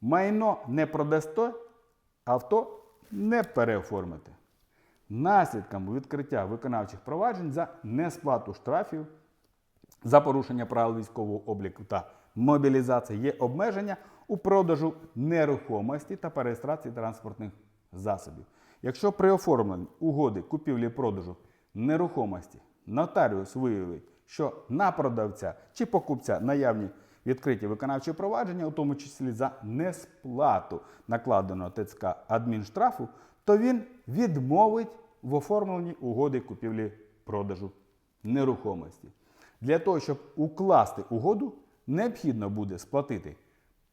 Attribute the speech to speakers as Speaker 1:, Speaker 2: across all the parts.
Speaker 1: Майно не продасте, авто не переоформите. Наслідком відкриття виконавчих проваджень за несплату штрафів за порушення правил військового обліку та мобілізації є обмеження у продажу нерухомості та перереєстрації транспортних засобів. Якщо при оформленні угоди купівлі-продажу нерухомості нотаріус виявить, що на продавця чи покупця наявні відкриті виконавчі провадження, у тому числі за несплату накладеного ТЦК адмінштрафу, то він відмовить в оформленні угоди купівлі-продажу нерухомості. Для того, щоб укласти угоду, необхідно буде сплатити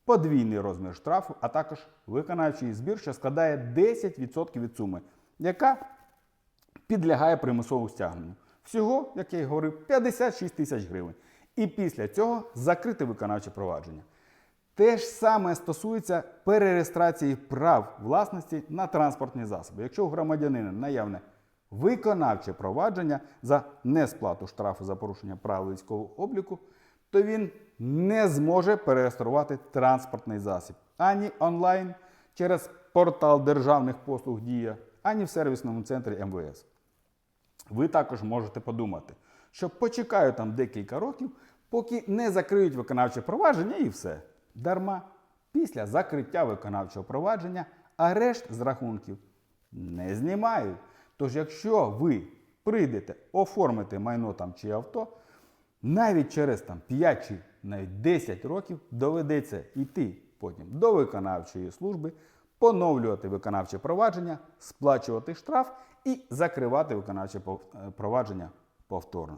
Speaker 1: подвійний розмір штрафу, а також виконавчий збір, що складає 10% від суми, яка підлягає примусовому стягненню. Всього, як я й говорив, 56 тисяч гривень. І після цього закрити виконавче провадження. Те ж саме стосується перереєстрації прав власності на транспортні засоби. Якщо у громадянина наявне виконавче провадження за несплату штрафу за порушення правил військового обліку, то він не зможе перереєструвати транспортний засіб ані онлайн через портал державних послуг Дія, ані в сервісному центрі МВС. Ви також можете подумати, що почекаю там декілька років, поки не закриють виконавче провадження і все. Дарма. Після закриття виконавчого провадження арешт з рахунків не знімають. Тож, якщо ви прийдете оформити майно там чи авто, навіть через там 5 чи навіть 10 років доведеться йти потім до виконавчої служби, поновлювати виконавче провадження, сплачувати штраф і закривати виконавче е, провадження повторно.